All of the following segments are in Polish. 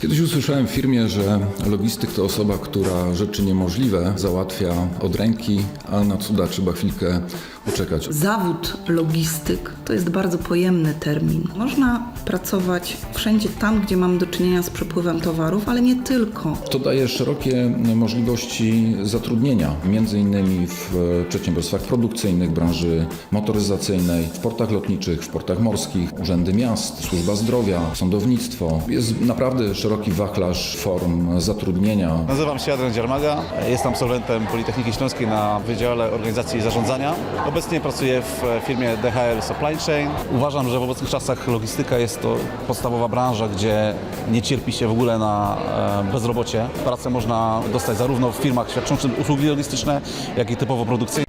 Kiedyś usłyszałem w firmie, że logistyk to osoba, która rzeczy niemożliwe załatwia od ręki, a na cuda trzeba chwilkę Zawód logistyk to jest bardzo pojemny termin. Można pracować wszędzie tam, gdzie mamy do czynienia z przepływem towarów, ale nie tylko. To daje szerokie możliwości zatrudnienia, między innymi w przedsiębiorstwach produkcyjnych, branży motoryzacyjnej, w portach lotniczych, w portach morskich, urzędy miast, służba zdrowia, sądownictwo. Jest naprawdę szeroki wachlarz form zatrudnienia. Nazywam się Adrian Dziermaga, jestem absolwentem Politechniki Śląskiej na Wydziale Organizacji i Zarządzania. Obecnie pracuję w firmie DHL Supply Chain. Uważam, że w obecnych czasach logistyka jest to podstawowa branża, gdzie nie cierpi się w ogóle na e, bezrobocie. Pracę można dostać zarówno w firmach świadczących usługi logistyczne, jak i typowo produkcyjne.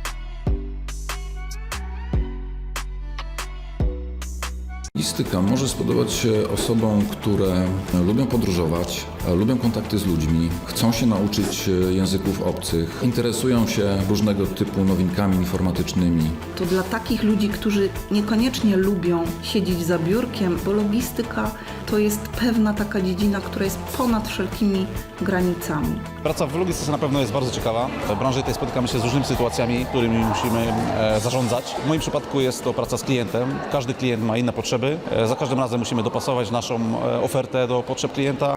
Logistyka może spodobać się osobom, które lubią podróżować, lubią kontakty z ludźmi, chcą się nauczyć języków obcych, interesują się różnego typu nowinkami informatycznymi. To dla takich ludzi, którzy niekoniecznie lubią siedzieć za biurkiem, bo logistyka to jest pewna taka dziedzina, która jest ponad wszelkimi granicami. Praca w logistyce na pewno jest bardzo ciekawa. W branży tej spotykamy się z różnymi sytuacjami, którymi musimy e, zarządzać. W moim przypadku jest to praca z klientem. Każdy klient ma inne potrzeby. E, Za każdym razem musimy dopasować naszą e, ofertę do potrzeb klienta.